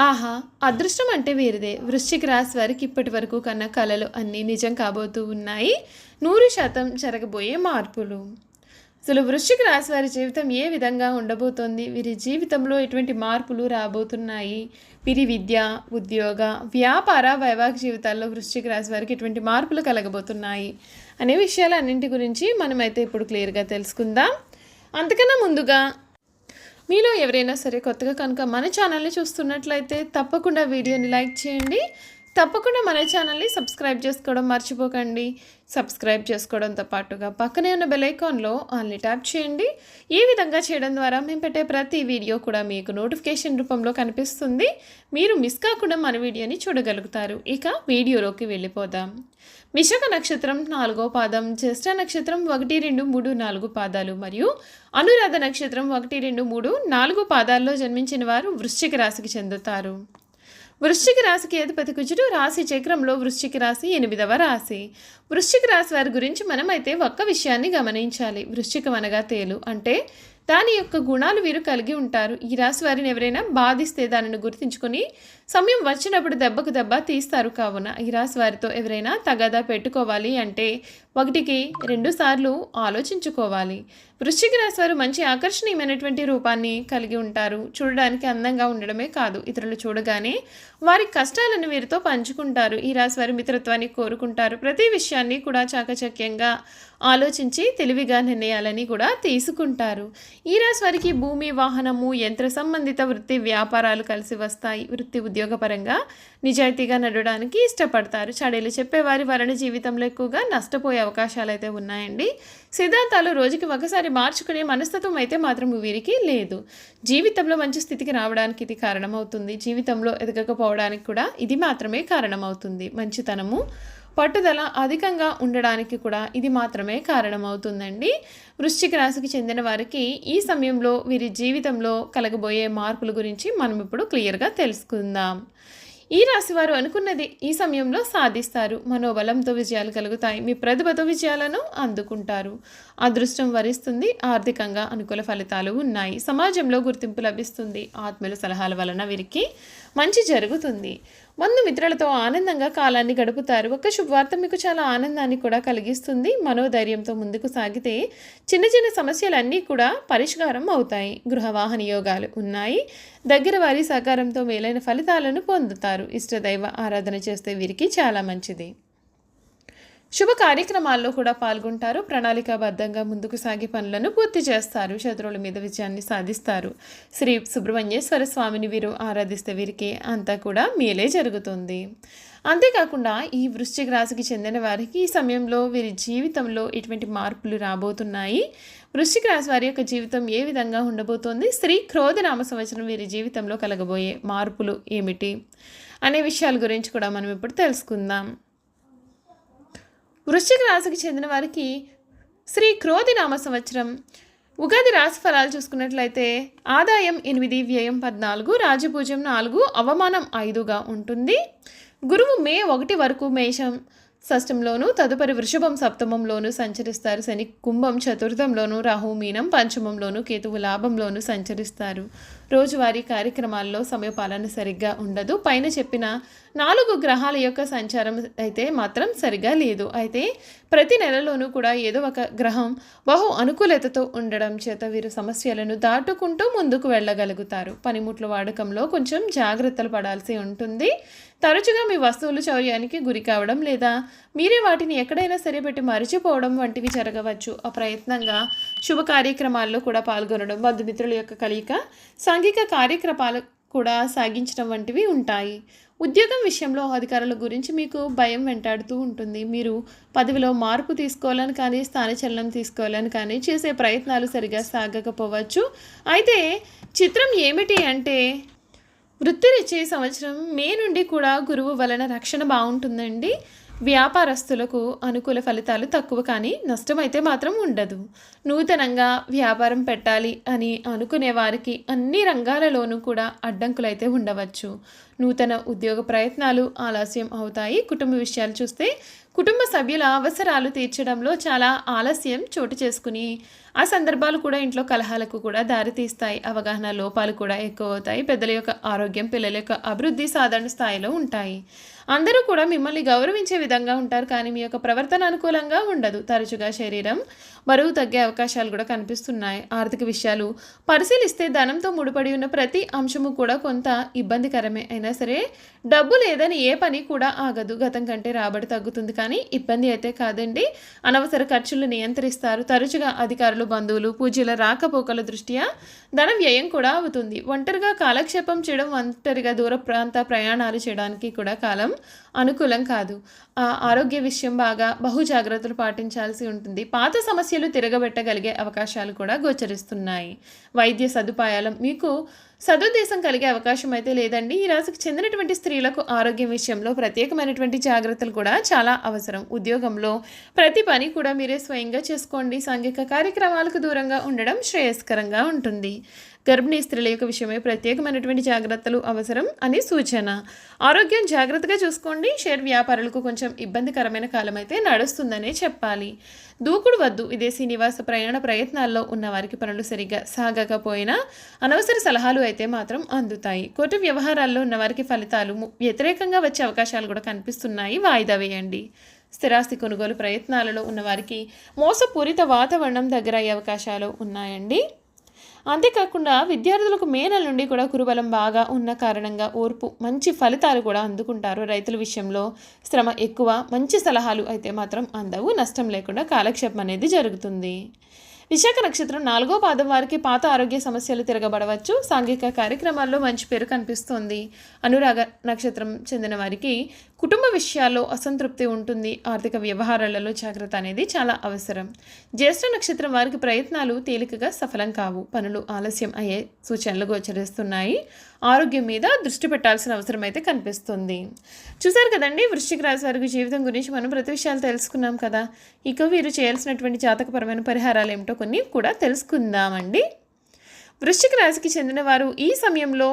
ఆహా అదృష్టం అంటే వీరిదే. వృశ్చిక రాశి వారికి ఇప్పటి వరకు కన్న కళలు అన్నీ నిజం కాబోతూ ఉన్నాయి. నూరు శాతం జరగబోయే మార్పులు. అసలు వృశ్చిక రాశి వారి జీవితం ఏ విధంగా ఉండబోతోంది? వీరి జీవితంలో ఎటువంటి మార్పులు రాబోతున్నాయి? వీరి విద్య ఉద్యోగ వ్యాపార వైవాహిక జీవితాల్లో వృశ్చిక రాశి వారికి ఎటువంటి మార్పులు కలగబోతున్నాయి? అనే విషయాలన్నింటి గురించి మనమైతే ఇప్పుడు క్లియర్గా తెలుసుకుందాం. అంతకన్నా ముందుగా మీలో ఎవరైనా సరే కొత్తగా కనుక మన ఛానల్ని చూస్తున్నట్లయితే తప్పకుండా వీడియోని లైక్ చేయండి. తప్పకుండా మన ఛానల్ని సబ్స్క్రైబ్ చేసుకోవడం మర్చిపోకండి. సబ్స్క్రైబ్ చేసుకోవడంతో పాటుగా పక్కనే ఉన్న బెలైకాన్లో ఐకాన్లో ట్యాప్ చేయండి. ఈ విధంగా చేయడం ద్వారా మేము పెట్టే ప్రతి వీడియో కూడా మీకు నోటిఫికేషన్ రూపంలో కనిపిస్తుంది. మీరు మిస్ కాకుండా మన వీడియోని చూడగలుగుతారు. ఇక వీడియోలోకి వెళ్ళిపోదాం. విశాఖ నక్షత్రం నాలుగో పాదం జ్యేష్ఠ నక్షత్రం ఒకటి రెండు మూడు నాలుగు పాదాలు మరియు అనురాధ నక్షత్రం ఒకటి రెండు మూడు నాలుగు పాదాల్లో జన్మించిన వారు వృశ్చిక రాశికి చెందుతారు. వృశ్చిక రాశికి అధిపతి కుజుడు రాశి చక్రంలో వృశ్చిక రాశి ఎనిమిదవ రాశి. వృశ్చిక రాశి వారి గురించి మనమైతే ఒక్క విషయాన్ని గమనించాలి. వృశ్చికం అనగా తేలు. అంటే దాని యొక్క గుణాలు వీరు కలిగి ఉంటారు. ఈ రాశి వారిని ఎవరైనా బాధిస్తే దానిని గుర్తించుకొని సమయం వచ్చినప్పుడు దెబ్బకు దెబ్బ తీస్తారు కావున. ఈ రాశి వారితో ఎవరైనా తగాదా పెట్టుకోవాలి అంటే ఒకటికి రెండు సార్లు ఆలోచించుకోవాలి. వృశ్చిక రాశి వారు మంచి ఆకర్షణీయమైనటువంటి రూపాన్ని కలిగి ఉంటారు. చూడడానికి అందంగా ఉండడమే కాదు. ఇతరులు చూడగానే వారి కష్టాలను వీరితో పంచుకుంటారు. ఈ రాశి వారి మిత్రత్వాన్ని కోరుకుంటారు. ప్రతి విషయాన్ని కూడా చాకచక్యంగా ఆలోచించి తెలివిగా నిర్ణయాలని కూడా తీసుకుంటారు. ఈ రాశి వారికి భూమి వాహనము యంత్ర సంబంధిత వృత్తి వ్యాపారాలు కలిసి వస్తాయి. వృత్తి ఉద్యోగపరంగా నిజాయితీగా నడవడానికి ఇష్టపడతారు. చడేలు చెప్పేవారి వారిని జీవితంలో ఎక్కువగా నష్టపోయారు అవకాశాలు అయితే ఉన్నాయండి. సిద్ధాంతాలు రోజుకి ఒకసారి మార్చుకునే మనస్తత్వం అయితే మాత్రం వీరికి లేదు. జీవితంలో మంచి స్థితికి రావడానికి ఇది కారణమవుతుంది. జీవితంలో ఎదగకపోవడానికి కూడా ఇది మాత్రమే కారణమవుతుంది. మంచితనము పట్టుదల అధికంగా ఉండడానికి కూడా ఇది మాత్రమే కారణమవుతుందండి. వృశ్చిక రాశికి చెందిన వారికి ఈ సమయంలో వీరి జీవితంలో కలగబోయే మార్పుల గురించి మనం ఇప్పుడు క్లియర్గా తెలుసుకుందాం. ఈ రాశి వారు అనుకున్నది ఈ సమయంలో సాధిస్తారు. మనోబలంతో విజయాలు కలుగుతాయి. మీ ప్రతిభతో విజయాలను అందుకుంటారు. అదృష్టం వరిస్తుంది. ఆర్థికంగా అనుకూల ఫలితాలు ఉన్నాయి. సమాజంలో గుర్తింపు లభిస్తుంది. ఆత్మీయుల సలహాల వలన వీరికి మంచి జరుగుతుంది. మందు మిత్రులతో ఆనందంగా కాలాన్ని గడుపుతారు. ఒక శుభవార్త మీకు చాలా ఆనందాన్ని కూడా కలిగిస్తుంది. మనోధైర్యంతో ముందుకు సాగితే చిన్న చిన్న సమస్యలన్నీ కూడా పరిష్కారం అవుతాయి. గృహవాహన యోగాలు ఉన్నాయి. దగ్గర వారి సహకారంతో మేలైన ఫలితాలను పొందుతారు. ఇష్టదైవ ఆరాధన చేస్తే వీరికి చాలా మంచిది. శుభ కార్యక్రమాల్లో కూడా పాల్గొంటారు. ప్రణాళికాబద్ధంగా ముందుకు సాగి పనులను పూర్తి చేస్తారు. శత్రువుల మీద విజయాన్ని సాధిస్తారు. శ్రీ సుబ్రహ్మణ్యేశ్వర స్వామిని వీరు ఆరాధిస్తే వీరికి అంతా కూడా మేలే జరుగుతుంది. అంతేకాకుండా ఈ వృశ్చిక రాశికి చెందిన వారికి ఈ సమయంలో వీరి జీవితంలో ఎటువంటి మార్పులు రాబోతున్నాయి? వృశ్చిక రాశి వారి యొక్క జీవితం ఏ విధంగా ఉండబోతోంది? శ్రీ క్రోధనామ సంవత్సరం వీరి జీవితంలో కలగబోయే మార్పులు ఏమిటి? అనే విషయాల గురించి కూడా మనం ఇప్పుడు తెలుసుకుందాం. వృశ్చిక రాశికి చెందిన వారికి శ్రీ క్రోధి నామ సంవత్సరం. ఉగాది రాశి ఫలాలు చూసుకున్నట్లయితే ఆదాయం ఎనిమిది వ్యయం పద్నాలుగు రాజపూజ్యం నాలుగు అవమానం ఐదుగా ఉంటుంది. గురువు మే ఒకటి వరకు మేషం షష్టంలోను తదుపరి వృషభం సప్తమంలోను సంచరిస్తారు. శని కుంభం చతుర్థంలోను రాహు మీనం పంచమంలోను కేతువు లాభంలోను సంచరిస్తారు. రోజువారీ కార్యక్రమాల్లో సమయపాలన సరిగ్గా ఉండదు. పైన చెప్పిన నాలుగు గ్రహాల యొక్క సంచారం అయితే మాత్రం సరిగా లేదు. అయితే ప్రతి నెలలోనూ కూడా ఏదో ఒక గ్రహం బహు అనుకూలతతో ఉండడం చేత వీరు సమస్యలను దాటుకుంటూ ముందుకు వెళ్ళగలుగుతారు. పనిముట్ల వాడకంలో కొంచెం జాగ్రత్తలు పడాల్సి ఉంటుంది. తరచుగా మీ వస్తువులు చౌర్యానికి గురి కావడం లేదా మీరే వాటిని ఎక్కడైనా సరే పెట్టి మరిచిపోవడం వంటివి జరగవచ్చు. అప్రయత్నంగా శుభ కార్యక్రమాల్లో కూడా పాల్గొనడం బంధుమిత్రుల యొక్క కలయిక సాంఘిక కార్యక్రమాలు కూడా సాగించడం వంటివి ఉంటాయి. ఉద్యోగం విషయంలో అధికారుల గురించి మీకు భయం వెంటాడుతూ ఉంటుంది. మీరు పదవిలో మార్పు తీసుకోవాలని కానీ స్థానచలనం తీసుకోవాలని కానీ చేసే ప్రయత్నాలు సరిగా సాగకపోవచ్చు. అయితే చిత్రం ఏమిటి అంటే వృత్తిరిచ్చే సంవత్సరం మే నుండి కూడా గురువు వలన రక్షణ బాగుంటుందండి. వ్యాపారస్తులకు అనుకూల ఫలితాలు తక్కువ కానీ నష్టమైతే మాత్రం ఉండదు. నూతనంగా వ్యాపారం పెట్టాలి అని అనుకునే వారికి అన్ని రంగాలలోనూ కూడా అడ్డంకులైతే ఉండవచ్చు. నూతన ఉద్యోగ ప్రయత్నాలు ఆలస్యం అవుతాయి. కుటుంబ విషయాలు చూస్తే కుటుంబ సభ్యుల అవసరాలు తీర్చడంలో చాలా ఆలస్యం చోటు చేసుకుని ఆ సందర్భాలు కూడా ఇంట్లో కలహాలకు కూడా దారితీస్తాయి అవగాహన లోపాలు కూడా ఎక్కువ అవుతాయి. పెద్దల యొక్క ఆరోగ్యం పిల్లల యొక్క అభివృద్ధి సాధారణ స్థాయిలో ఉంటాయి. అందరూ కూడా మిమ్మల్ని గౌరవించే విధంగా ఉంటారు కానీ మీ యొక్క ప్రవర్తన అనుకూలంగా ఉండదు. తరచుగా శరీరం బరువు తగ్గే అవకాశాలు కూడా కనిపిస్తున్నాయి. ఆర్థిక విషయాలు పరిశీలిస్తే ధనంతో ముడిపడి ఉన్న ప్రతి అంశము కూడా కొంత ఇబ్బందికరమే. అయినా సరే డబ్బు లేదని ఏ పని కూడా ఆగదు. గతం కంటే రాబడి తగ్గుతుంది. కానీ ఇబ్బంది అయితే కాదండి. అనవసర ఖర్చులు నియంత్రిస్తారు. తరచుగా అధికారులు బంధువులు పూజల రాకపోకల దృష్ట్యా ధన వ్యయం కూడా అవుతుంది. ఒంటరిగా కాలక్షేపం చేయడం ఒంటరిగా దూర ప్రాంత ప్రయాణాలు చేయడానికి కూడా కాలం అనుకూలం కాదు. ఆ ఆరోగ్య విషయం బాగా బహు జాగ్రత్తలు పాటించాల్సి ఉంటుంది. పాత సమస్యలు తిరగబెట్టగలిగే అవకాశాలు కూడా గోచరిస్తున్నాయి. వైద్య సదుపాయాలు మీకు సదుద్దేశం కలిగే అవకాశం అయితే లేదండి. ఈ రాశికి చెందినటువంటి స్త్రీలకు ఆరోగ్యం విషయంలో ప్రత్యేకమైనటువంటి జాగ్రత్తలు కూడా చాలా అవసరం. ఉద్యోగంలో ప్రతి పని కూడా మీరే స్వయంగా చేసుకోండి. సాంఘిక కార్యక్రమాలకు దూరంగా ఉండడం శ్రేయస్కరంగా ఉంటుంది. గర్భిణీ స్త్రీల యొక్క విషయమై ప్రత్యేకమైనటువంటి జాగ్రత్తలు అవసరం అని సూచన. ఆరోగ్యం జాగ్రత్తగా చూసుకోండి. షేర్ వ్యాపారులకు కొంచెం ఇబ్బందికరమైన కాలం అయితే నడుస్తుందనే చెప్పాలి. దూకుడు వద్దు. విదేశీ నివాస ప్రయాణ ప్రయత్నాల్లో ఉన్న వారికి పనులు సరిగ్గా సాగకపోయినా అనవసర సలహాలు అయితే మాత్రం అందుతాయి. కోర్టు వ్యవహారాల్లో ఉన్న వారికి ఫలితాలు వ్యతిరేకంగా వచ్చే అవకాశాలు కూడా కనిపిస్తున్నాయి. వాయిదా వేయండి. స్థిరాస్తి కొనుగోలు ప్రయత్నాలలో ఉన్నవారికి మోసపూరిత వాతావరణం దగ్గర అయ్యే అవకాశాలు ఉన్నాయండి. అంతేకాకుండా విద్యార్థులకు మే నెల నుండి కూడా కురుబలం బాగా ఉన్న కారణంగా ఓర్పు మంచి ఫలితాలు కూడా అందుకుంటారు. రైతుల విషయంలో శ్రమ ఎక్కువ మంచి సలహాలు అయితే మాత్రం అందవు. నష్టం లేకుండా కాలక్షేపం అనేది జరుగుతుంది. విశాఖ నక్షత్రం నాలుగో పాదం వారికి పాత ఆరోగ్య సమస్యలు తిరగబడవచ్చు. సాంఘిక కార్యక్రమాల్లో మంచి పేరు కనిపిస్తోంది. అనురాగ నక్షత్రం చెందిన వారికి కుటుంబ విషయాల్లో అసంతృప్తి ఉంటుంది. ఆర్థిక వ్యవహారాలలో జాగ్రత్త అనేది చాలా అవసరం. జ్యేష్ఠ నక్షత్రం వారికి ప్రయత్నాలు తేలికగా సఫలం కావు. పనులు ఆలస్యం అయ్యే సూచనలు గోచరిస్తున్నాయి. ఆరోగ్యం మీద దృష్టి పెట్టాల్సిన అవసరం అయితే కనిపిస్తుంది. చూసారు కదండి? వృశ్చిక రాశి వారికి జీవితం గురించి మనం ప్రతి విషయాలు తెలుసుకున్నాం కదా. ఇక వీరు చేయాల్సినటువంటి జాతకపరమైన పరిహారాలు ఏమిటో కొన్ని కూడా తెలుసుకుందామండి. వృశ్చిక రాశికి చెందిన వారు ఈ సమయంలో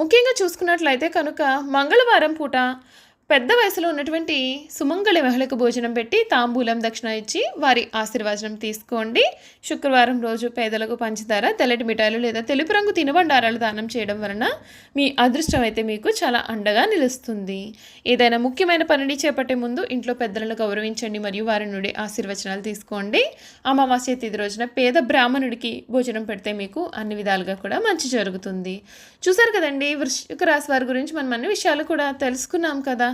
ముఖ్యంగా చూసుకున్నట్లయితే కనుక మంగళవారం పూట పెద్ద వయసులో ఉన్నటువంటి సుమంగళి మహిళకు భోజనం పెట్టి తాంబూలం దక్షిణ ఇచ్చి వారి ఆశీర్వచనం తీసుకోండి. శుక్రవారం రోజు పేదలకు పంచదార తెల్లటి మిఠాయిలు లేదా తెలుపు రంగు తినుబండారాలు దానం చేయడం వలన మీ అదృష్టం అయితే మీకు చాలా అండగా నిలుస్తుంది. ఏదైనా ముఖ్యమైన పనిని చేపట్టే ముందు ఇంట్లో పెద్దలను గౌరవించండి మరియు వారి నుండి ఆశీర్వచనాలు తీసుకోండి. అమావాస్య తిథి రోజున పేద బ్రాహ్మణుడికి భోజనం పెడితే మీకు అన్ని విధాలుగా కూడా మంచి జరుగుతుంది. చూసారు కదండి వృశ్చిక రాశి వారి గురించి మనం అన్ని విషయాలు కూడా తెలుసుకున్నాం కదా.